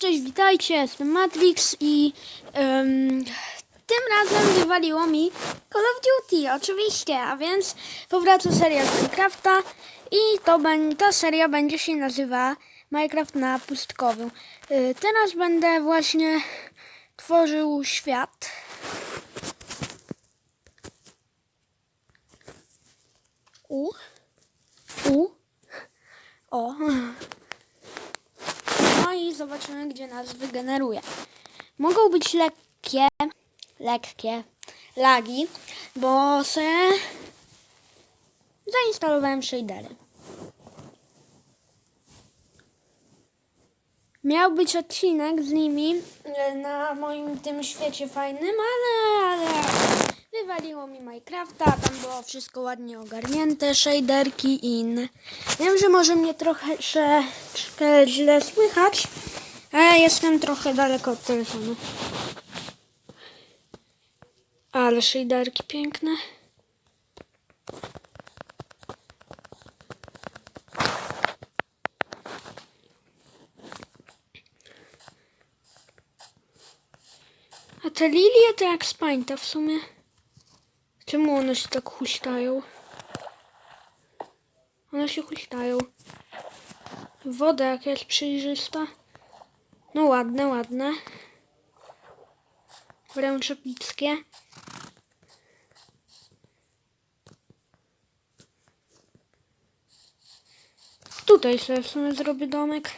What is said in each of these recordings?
Cześć, witajcie, jestem Matrix i em, tym razem wywaliło mi Call of Duty, oczywiście, a więc powraca seria z Minecrafta i to ta seria będzie się nazywała Minecraft na pustkowiu. Y, teraz będę właśnie tworzył świat. U. U. O. No i zobaczymy, gdzie nas wygeneruje. Mogą być lekkie, lekkie lagi, bo se zainstalowałem shadery. Miał być odcinek z nimi e, na moim tym świecie fajnym, ale, ale wywaliło mi Minecrafta, tam było wszystko ładnie ogarnięte, shaderki i inne. Wiem, że może mnie trochę troszkę źle słychać, ale jestem trochę daleko od telefonu. Ale shaderki piękne. A te lilie to jak z w sumie. Czemu one się tak huśtają? One się huśtają. Woda jakaś przejrzysta. No ładne, ładne. Wręcz epickie. Tutaj sobie w sumie zrobię domek.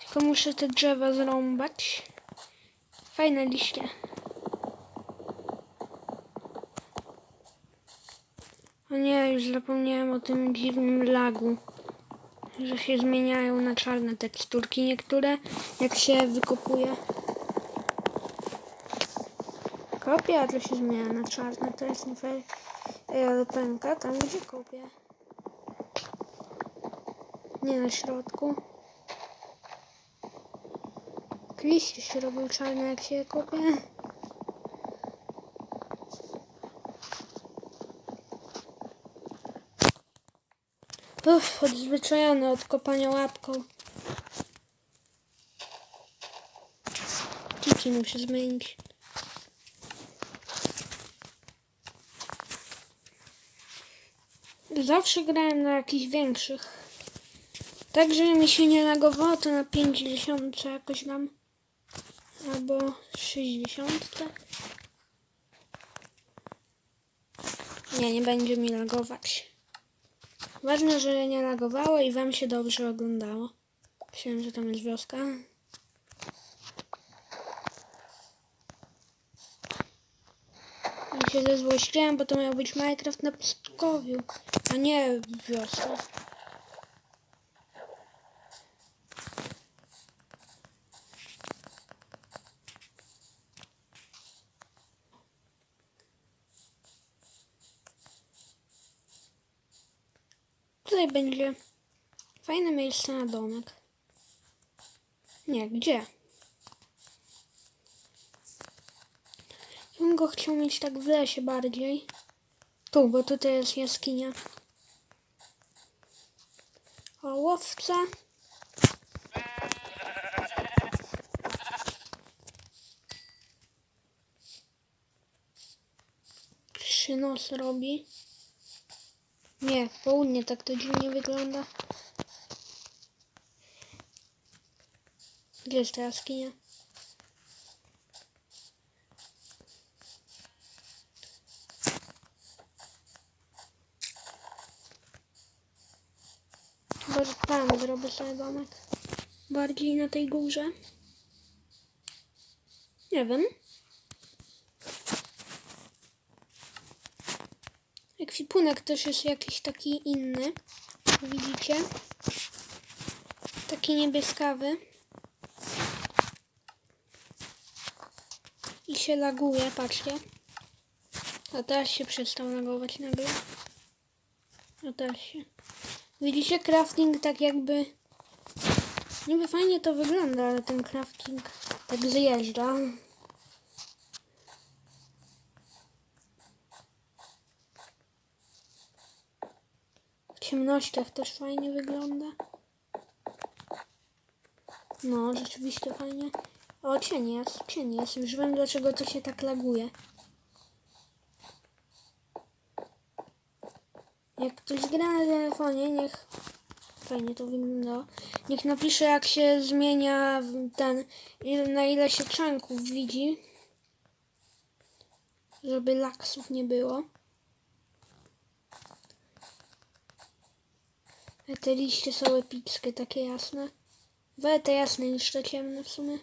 Tylko muszę te drzewa zrąbać. Fajne liście. O nie, już zapomniałem o tym dziwnym lagu. Że się zmieniają na czarne teksturki niektóre, jak się wykopuje. Kopię, a to się zmienia na czarne, to jest nie fair. Ej, ale pęka tam, gdzie kopię. Nie na środku. Liście się robią czarne, jak się kopie. Uff, odzwyczajony od kopania łapką. Kiki muszę zmienić. Zawsze grałem na jakichś większych. Tak, żeby mi się nie lagowało, to na 50 jakoś dam. Albo 60. Nie, nie będzie mi lagować. Ważne, że nie lagowało i wam się dobrze oglądało. Myślałem, że tam jest wioska. I się zezłościłem, bo to miał być Minecraft na pustkowiu, a nie wioska. Tutaj będzie fajne miejsce na domek. Nie, gdzie? Bym go chciał mieć tak w lesie bardziej. Tu, bo tutaj jest jaskinia. O, łowca. Trzy nos robi. Nie, w południe tak to dziwnie wygląda. Gdzie jest ta jaskinia? Chyba, tam zrobię sobie domek. Bardziej na tej górze. Nie wiem. Ekwipunek też jest jakiś taki inny. Widzicie? Taki niebieskawy. I się laguje, patrzcie. A teraz się przestał lagować nagle. A teraz się. Widzicie crafting tak jakby... Niby fajnie to wygląda, ale ten crafting tak zjeżdża. Ciemnościach też fajnie wygląda. No, rzeczywiście fajnie. O, cień jest, cień jest. Już wiem, dlaczego to się tak laguje. Jak ktoś gra na telefonie, niech... Fajnie to wyglądało. Niech napisze, jak się zmienia ten... Na ile się czanków widzi. Żeby laksów nie było. Te liście są epickie, takie jasne. We te jasne niż te ciemne w sumie.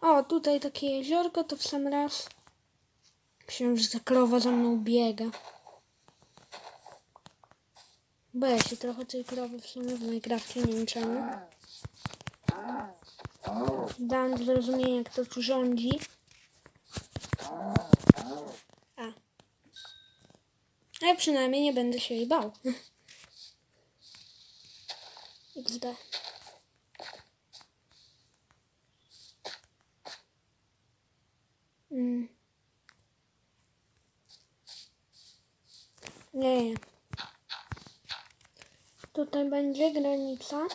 O, tutaj takie jeziorko, to w sam raz. Ta krowa za mną biega. Boję się trochę tej krowy w sumie w Minecrafcie, nie wiem. Dam zrozumienie, jak to tu rządzi. A. Ale przynajmniej nie będę się jej bał. XD. Mm. Nie. Tutaj będzie granica.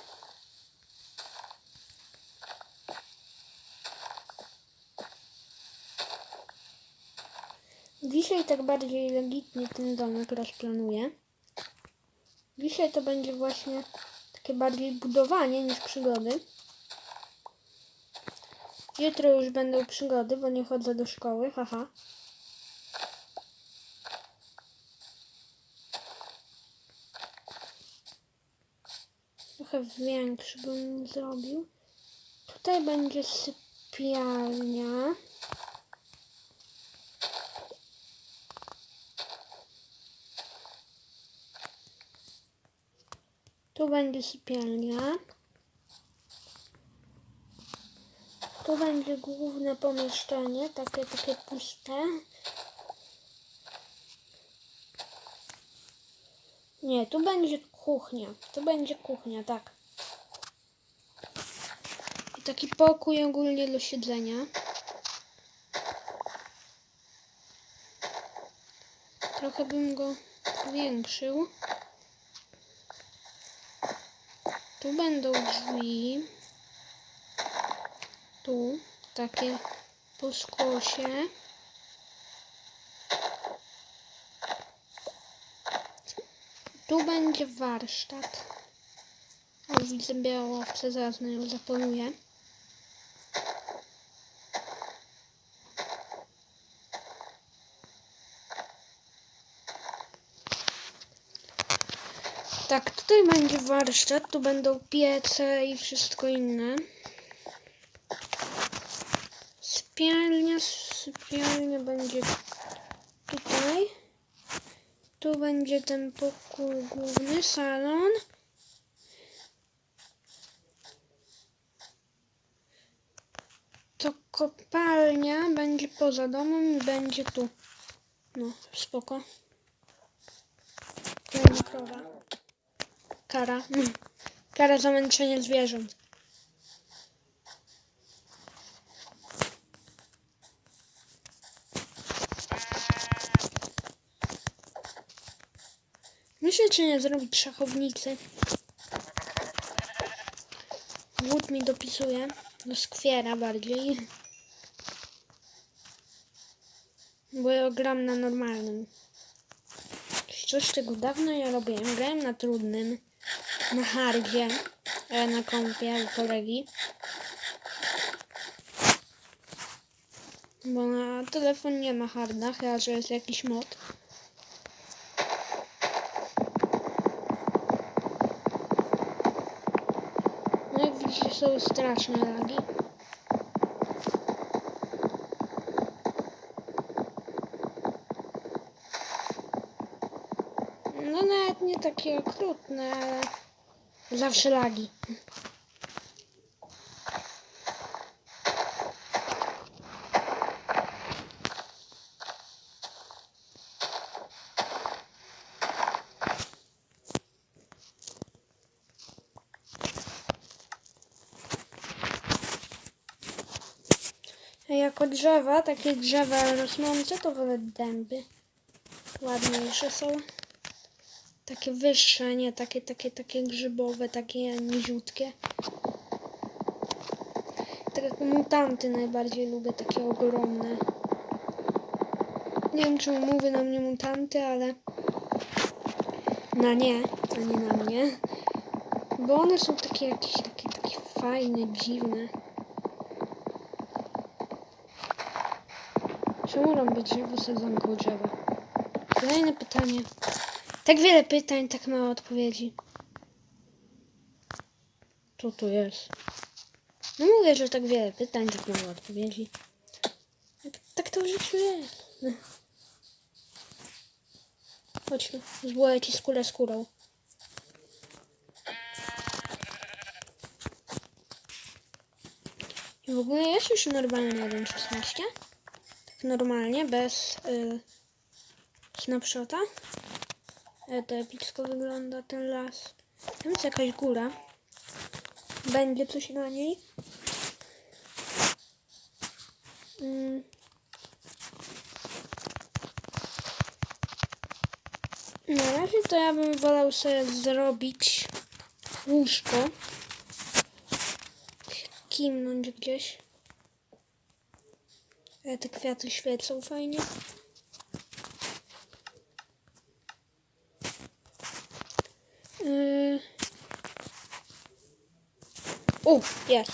Dzisiaj tak bardziej legitnie ten domek rozplanuję. Dzisiaj to będzie właśnie takie bardziej budowanie niż przygody. Jutro już będą przygody, bo nie chodzę do szkoły, haha. Trochę większy bym zrobił. Tutaj będzie sypialnia. Tu będzie sypialnia. Tu będzie główne pomieszczenie, takie, takie puste. Nie, tu będzie kuchnia. Tu będzie kuchnia, tak. I taki pokój ogólnie do siedzenia. Trochę bym go powiększył. Tu będą drzwi. Tu takie po skosie. Tu będzie warsztat. O, widzę białą owcę, zaraz na nią zapoluję. Tak, tutaj będzie warsztat, tu będą piece i wszystko inne. Sypialnia, sypialnia będzie tutaj. Tu będzie ten pokój główny, salon. To kopalnia będzie poza domem i będzie tu. No, spoko. Kolejna krowa. Kara. Kara za męczenie zwierząt. Myślę, czy nie zrobić szachownicy. Wód mi dopisuje. Do skwiera bardziej. Bo ja gram na normalnym. Coś tego dawno ja robiłem. Grałem na trudnym. Na hardzie. e, Na kompie u kolegi. Bo na telefon nie ma harda, chyba że jest jakiś mod. No jak widzicie są straszne lagi. No nawet nie takie okrutne, ale zawsze lagi. Jako drzewa, takie drzewa rosnące, to wolę dęby. Ładniejsze są. Takie wyższe, nie takie, takie, takie grzybowe, takie niziutkie. Tak jak mutanty najbardziej lubię, takie ogromne. Nie wiem, czemu mówię na mnie mutanty, ale na nie, a nie na mnie. Bo one są takie jakieś takie, takie fajne, dziwne. Czemu robię drzewo sadzonką drzewa? Kolejne pytanie. Tak wiele pytań, tak mało odpowiedzi. Co to jest? No mówię, że tak wiele pytań, tak mało odpowiedzi. Tak, tak to w życiu jest. Chodźmy, zbłoję ci skórę skórą. I w ogóle jest już normalny 1.16? Tak normalnie, bez y, snapshota. E, to epicko wygląda ten las. Tam jest jakaś góra. Będzie coś na niej. Mm. Na razie to ja bym wolał sobie zrobić łóżko. Kimnąć gdzieś. E, te kwiaty świecą fajnie. Yy. O, jest.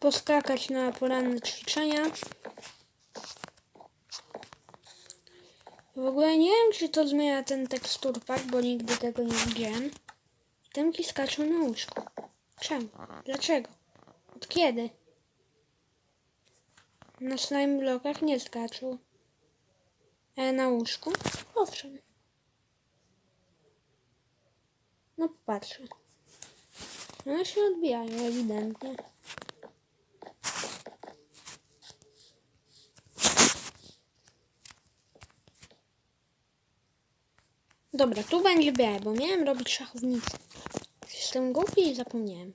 Poskakać na poranne ćwiczenia. W ogóle nie wiem, czy to zmienia ten teksturpak, bo nigdy tego nie widziałem. Temki skaczą na łóżku. Czemu? Dlaczego? Od kiedy? Na slime blokach nie skaczą. A na łóżku? Owszem. No patrzę. One się odbijają ewidentnie. Dobra, tu będzie białe, bo miałem robić szachownicę. Jestem głupi i zapomniałem.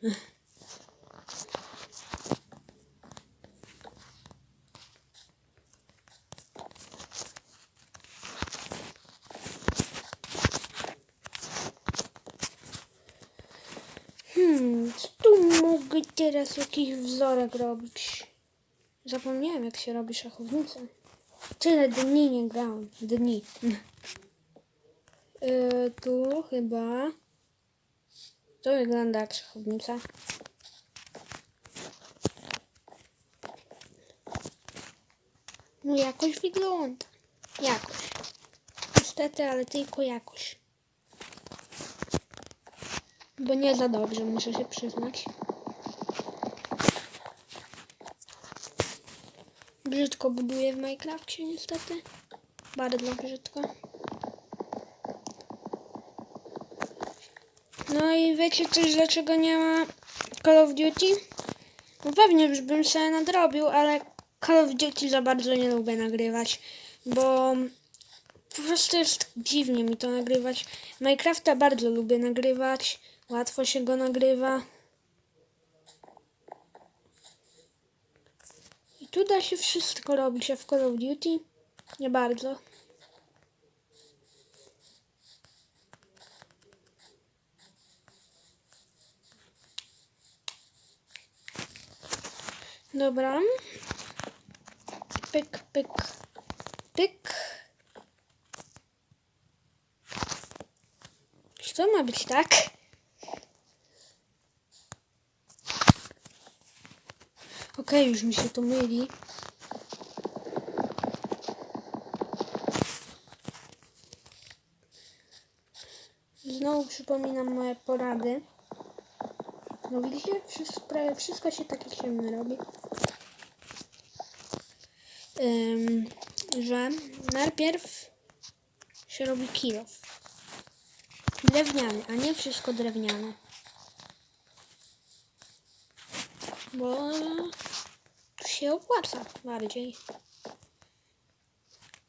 Hmm, tu mogę teraz jakiś wzorek robić? Zapomniałem jak się robi szachownicę. Tyle dni nie grałem. Dni. Yy, tu chyba. To wygląda jak szachownica. No jakoś wygląda. Jakoś. Niestety, ale tylko jakoś. Bo nie za dobrze, muszę się przyznać. Brzydko buduję w Minecrafcie niestety. Bardzo brzydko. No i wiecie też dlaczego nie ma Call of Duty? No pewnie już bym sobie nadrobił, ale Call of Duty za bardzo nie lubię nagrywać, bo po prostu jest dziwnie mi to nagrywać. Minecrafta bardzo lubię nagrywać, łatwo się go nagrywa. I tu da się wszystko robić, a w Call of Duty nie bardzo. Dobra. Pyk, pyk, pyk. Czy to ma być tak? Okej, już mi się to myli. Znowu przypominam moje porady. No widzicie, wszystko, prawie wszystko się takie ciemne robi. Że najpierw się robi kilof. Drewniany, a nie wszystko drewniane. Bo tu się opłaca bardziej.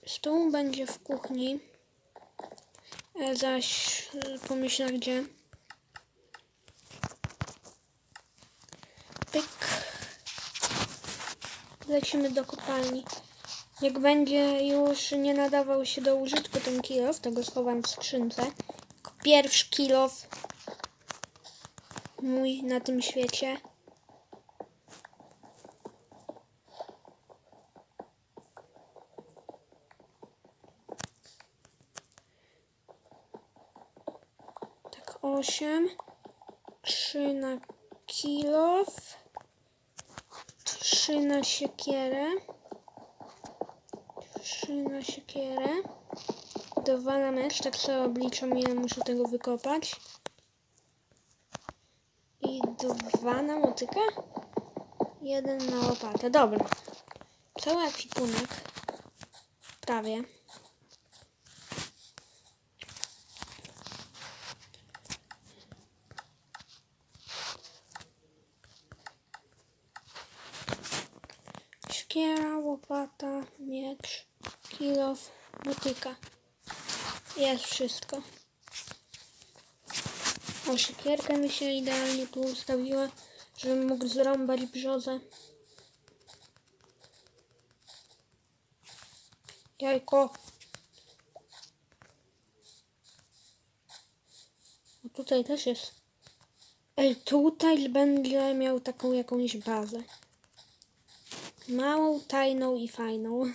Stół będzie w kuchni. E, zaś e, pomyślę gdzie. Pyk. Lecimy do kopalni. Jak będzie już nie nadawał się do użytku ten kilof, to go schowam w skrzynce. Pierwszy kilof mój na tym świecie. Tak, 8. 3 na kilof. 3 na siekierę. 3 na siekierę. 2 na mecz, tak sobie obliczam ile muszę tego wykopać. I 2 na motykę. 1 na łopatę. Dobra. Cały ekwipunek. Prawie. Szkiera, łopata, miecz, kilof, motyka. Jest wszystko. O, siekierka mi się idealnie tu ustawiła, żebym mógł zrąbać brzozę. Jajko. O, tutaj też jest. Ej, tutaj będzie miał taką jakąś bazę. Małą, tajną i fajną.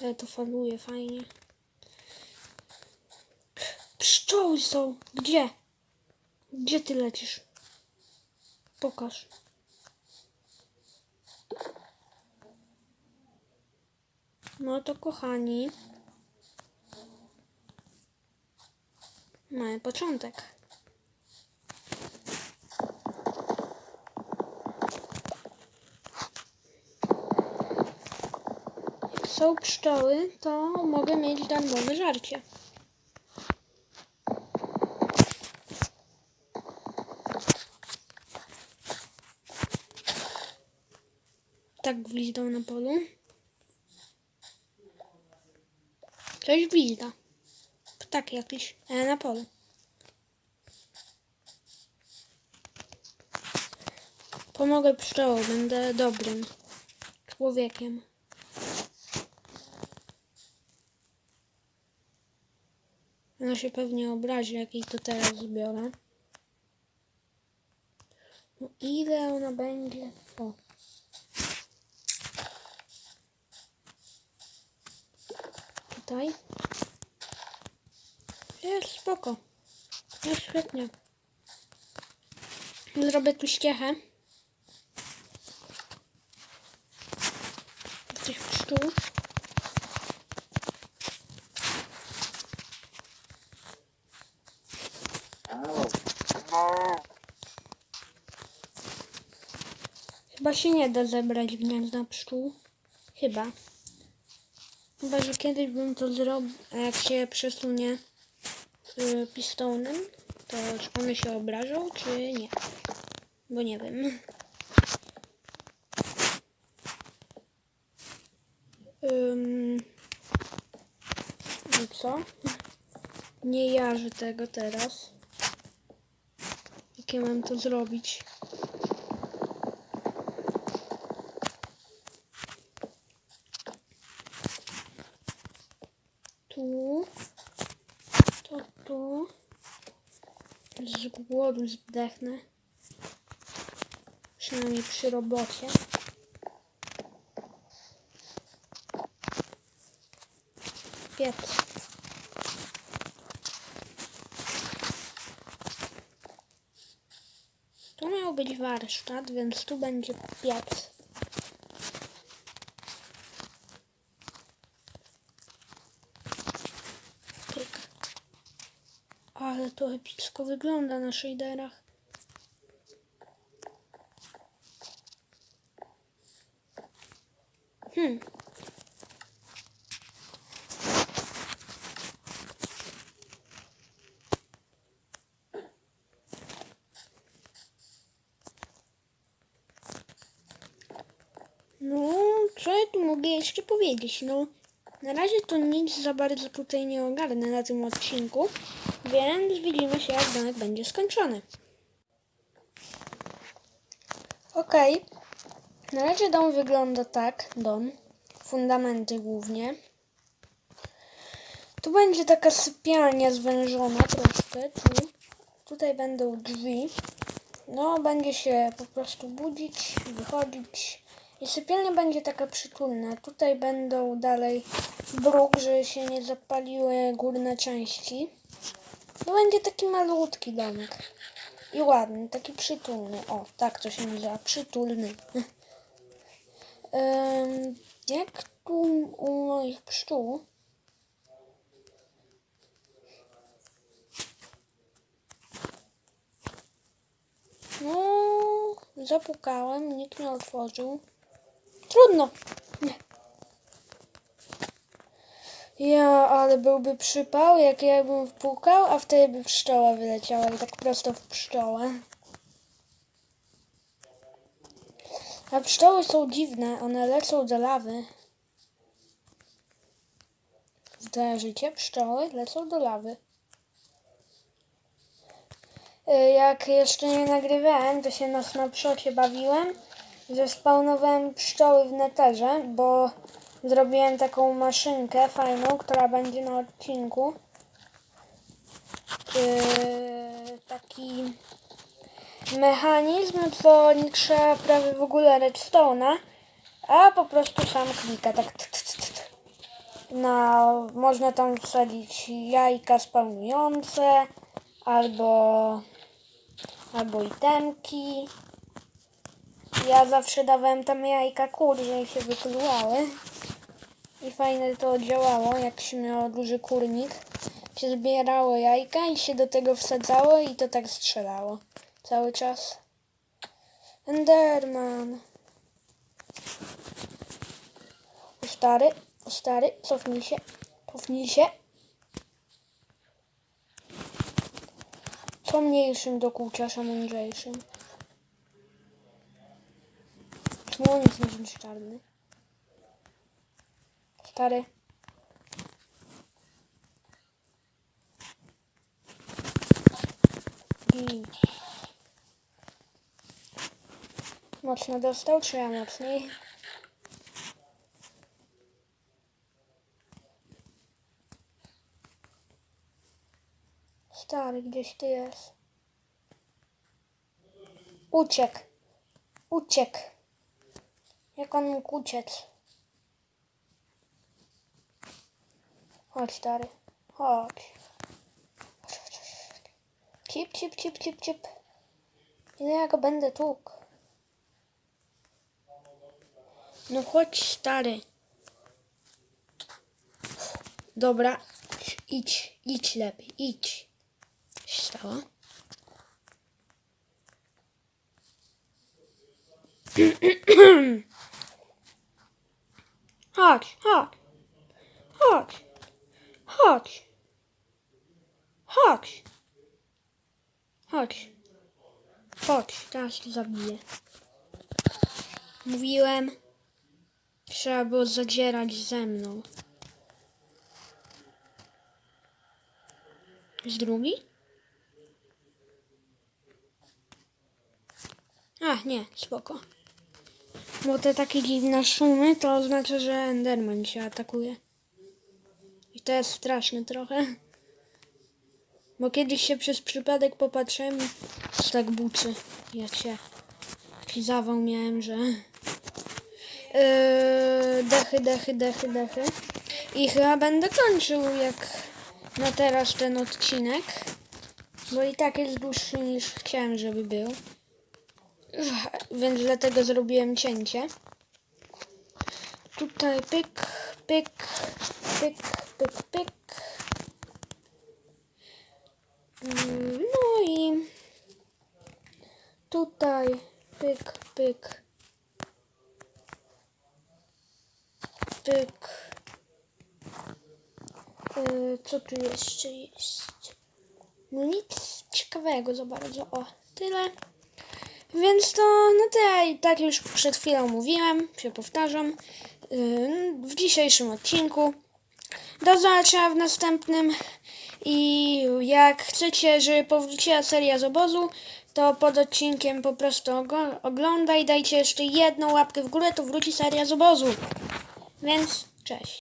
Ale to faluje fajnie. Pszczoły są! Gdzie? Gdzie ty lecisz? Pokaż. No to kochani. Mamy początek. Jak są pszczoły, to mogę mieć darmowe żarcie. Tak gwizdą na polu. Coś gwizda. Ptak jakiś, ale na polu. Pomogę pszczołom, będę dobrym człowiekiem. Ona się pewnie obrazi, jak jej to teraz zbiorę. No ile ona będzie? O. Tutaj. Jest spoko. Jest świetnie. Zrobię tu ściechę. Tych pszczół. Chyba się nie da zebrać gniazda pszczół. Chyba. Chyba, że kiedyś bym to zrobił, a jak się przesunie y, pistonem, to czy one się obrażą, czy nie? Bo nie wiem. Ym, no co? Nie jarzę tego teraz. Jakie mam to zrobić? Tu. To tu. Z głodu zdechnę. Przynajmniej przy robocie. Piec. Tu miał być warsztat, więc tu będzie piec. Pyk. Ale to epicko wygląda na shaderach. Hmm. No, co ja tu mogę jeszcze powiedzieć? No, Na razie to nic za bardzo tutaj nie ogarnę na tym odcinku, więc widzimy się, jak domek będzie skończony. Okej. Na razie dom wygląda tak, dom. Fundamenty głównie. Tu będzie taka sypialnia zwężona troszkę, tu. Tutaj będą drzwi. No, będzie się po prostu budzić, wychodzić. I sypialnia będzie taka przytulna. Tutaj będą dalej bruk, żeby się nie zapaliły górne części. No będzie taki malutki domek. I ładny, taki przytulny. O, tak to się nazywa, przytulny. Ym, jak tu u moich pszczół? No, zapukałem, nikt nie otworzył. Trudno. Nie. Ja, ale byłby przypał, jak ja bym wpukał, a wtedy by pszczoła wyleciała i tak prosto w pszczołę. A pszczoły są dziwne, one lecą do lawy. Zdarzycie, pszczoły lecą do lawy. Y, Jak jeszcze nie nagrywałem, to się na snapshocie bawiłem, że spawnowałem pszczoły w neterze, bo zrobiłem taką maszynkę fajną, która będzie na odcinku. Yy, taki mechanizm, co nie trzeba prawie w ogóle redstone'a, a po prostu sam klika, tak t, t, t, t. Na, można tam wsadzić jajka spawnujące, albo albo itemki. Ja zawsze dawałem tam jajka kur, żeby się wykluwały. I fajnie to działało, jak się miało duży kurnik. Się zbierało jajka i się do tego wsadzało i to tak strzelało. Cały czas. Enderman. O stary, o stary, cofnij się, cofnij się. Co mniejszym dokuczasz, a mądrzejszym. Jest niczym czarny? Stary. Gin. Mocno dostał, czy ja mocniej? Stary, gdzieś ty jest. Uciekł. Uciekł. Jak on mógł uciec? Chodź, stary. Chodź. Cip, cip, cip, cip, cip. Ile ja go będę tłukł? No chodź, stary. Dobra. Idź, idź lepiej, idź. Stało? Chodź, chodź. Chodź. Chodź. Chodź. Chodź. Chodź, teraz cię zabiję. Mówiłem, trzeba było zadzierać ze mną. Z drugi? A, nie, spoko. Bo te takie dziwne szumy to oznacza, że Enderman się atakuje. I to jest straszne trochę. Bo kiedyś się przez przypadek popatrzyłem i tak buczy. Ja cię. Taki zawał miałem, że... Yy, dechy, dechy, dechy, dechy. I chyba będę kończył jak na teraz ten odcinek. Bo i tak jest dłuższy niż chciałem, żeby był. Więc dlatego zrobiłem cięcie. Tutaj pyk, pyk, pyk, pyk, pyk. Mm, No i tutaj pyk, pyk, pyk. Yy, Co tu jeszcze jest? No nic ciekawego za bardzo. O, tyle. Więc to no i tak już przed chwilą mówiłem, się powtarzam. Yy, W dzisiejszym odcinku Do zobaczenia w następnym. I jak chcecie, żeby powróciła seria z obozu, to pod odcinkiem po prostu oglądaj. Dajcie jeszcze jedną łapkę w górę, to wróci seria z obozu. Więc cześć.